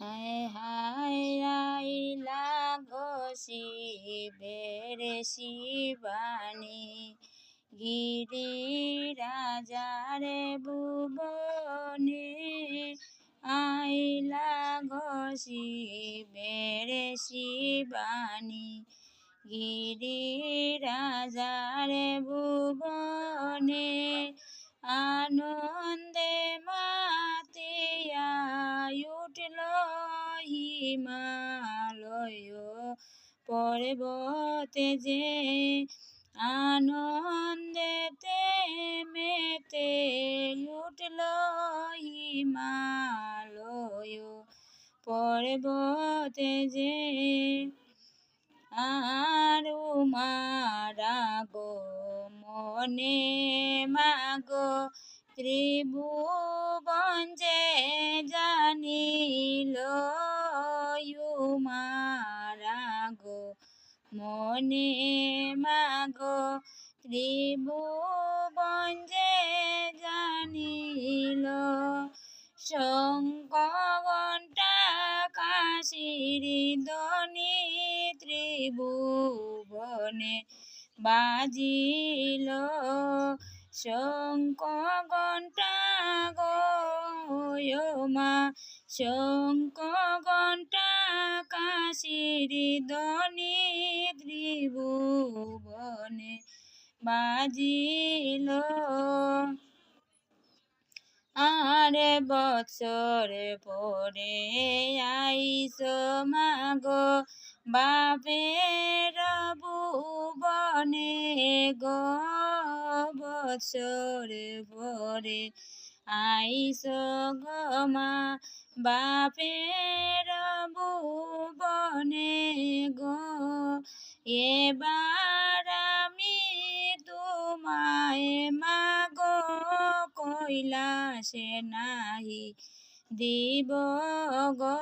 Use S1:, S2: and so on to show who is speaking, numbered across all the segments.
S1: হায় হায় আইলা গো শিবের শিবানী। গিরি রাজারে ভুবনে আইলা গো শিবের শিবানী। গিরি রাজারে ভুবনে আনন্দে হিমালয় পর্বতে যে আনন্দেতে মেতে উঠল হিমালয় পর্বতে যে আর মারা গো মনে মাগো ত্রিভুবন যে জানিল মনে মাগো ত্রিভুবন যে জানিল শঙ্ক ঘণ্টা কাশির ধ্বনি ত্রিভুবনে বাজিল শঙ্ক ঘণ্টা গয়মা শঙ্ক ঘণ্টা কাশির ধ্বনি ত্রিভুবনে বাজিল। আরে বছর পরে আইস মাগো বাপের ভুবনে গো। বছর পরে আইস গমা বাপের ভুবনে গো, এবার আমি তোমায় মাগো, কৈলাসে নাহি দিব গো।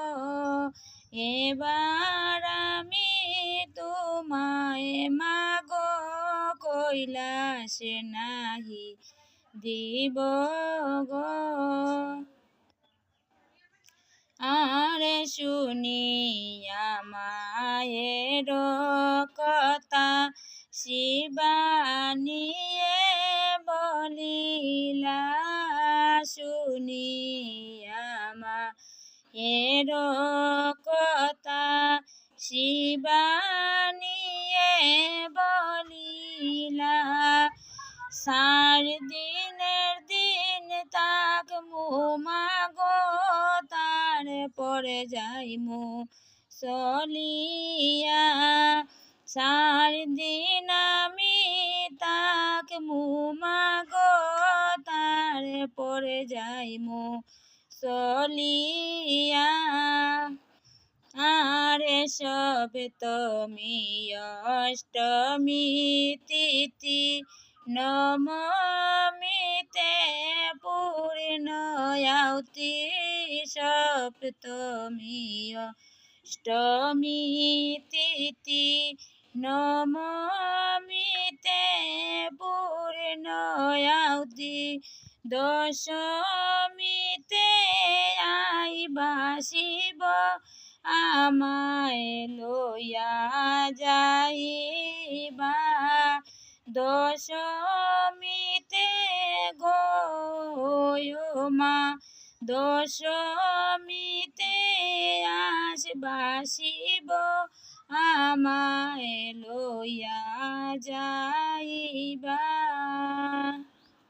S1: এবার আমি তোমায় মাগো, কৈলাসে নাহি দিব গো আরে শুনিয়া মায়ের কথা শিবানিয়ে বলিলা শুনিয়া মায়ের কথা শিবানিয়ে বলিলা সার দিনের পরে যাইমু চলিয়া সার দিন আমি তাক মাগো তার পরে যাইমু চলিয়া আরে সব তুমি অষ্টমী তিথি নমমিতে আউতি সপ্তমী অষ্টমী তিথি নমমিতে পূর্ণ আউতি দশমীতে আইবা শিব আমায় লইয়া যাইবা। দশমীতে গো মা দশমীতে আসবাসিব আমায় লইয়া যাইবা।